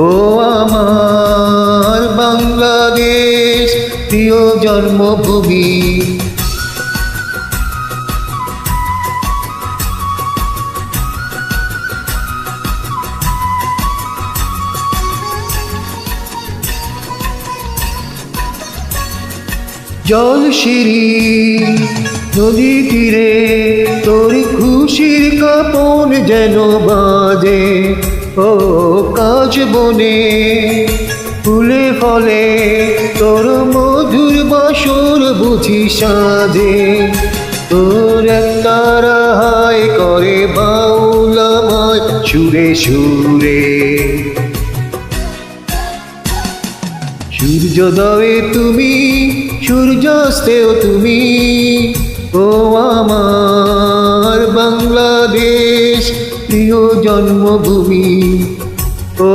ও আমার বাংলাদেশ প্রিয় জন্মভূমি। জল সিঁড়ি নদী তীরে তোর খুশির কাপন যেন বাজে। ও কাজ বনে, ফুলে ফলে তোর মধুর বাসর বুঝি সাজে। তোর তারা হায় করে বাউলামায় সুরে সুরে। সূর্যোদয়ে তুমি, সূর্যাস্তেও তুমি, ও আমার বাংলাদেশ। প্রিয় জন্মভূমি। ও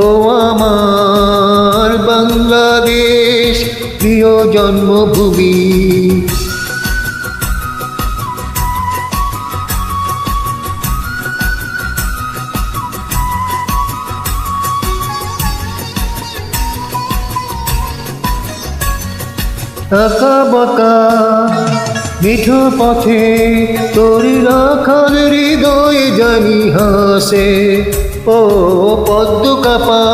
আমার বাংলাদেশ প্রিয় জন্মভূমি। আঁকা বাঁকা মিঠো পথে তোর রাখার হৃদয় জানি হাসে। ও পদ্ম কাপা,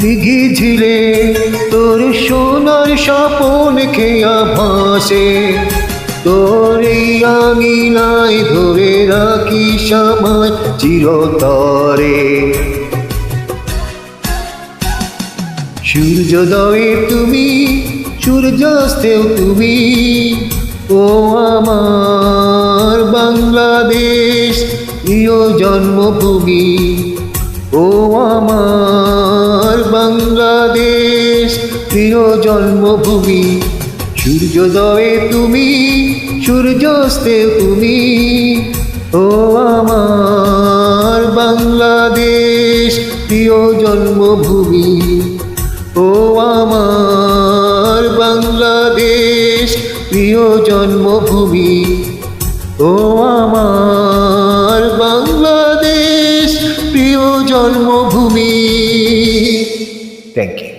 দিঘি ঝিলে তোর সোনার স্বপন খেয়া ভাসে। তোর এই আঙিনায় ধরে রাখি সময় চিরতরে। সূর্যোদয়ে তুমি, সূর্যাস্তেও তুমি ও আমার বাংলাদেশ প্রিয় জন্মভূমি। ও আমার বাংলাদেশ, প্রিয় জন্মভূমি। সূর্যোদয়ে তুমি সূর্যাস্তেও তুমি। ও আমার বাংলাদেশ, প্রিয় জন্মভূমি। প্রিয় জন্মভূমি। ও আমার বাংলাদেশ প্রিয় জন্মভূমি। Thank you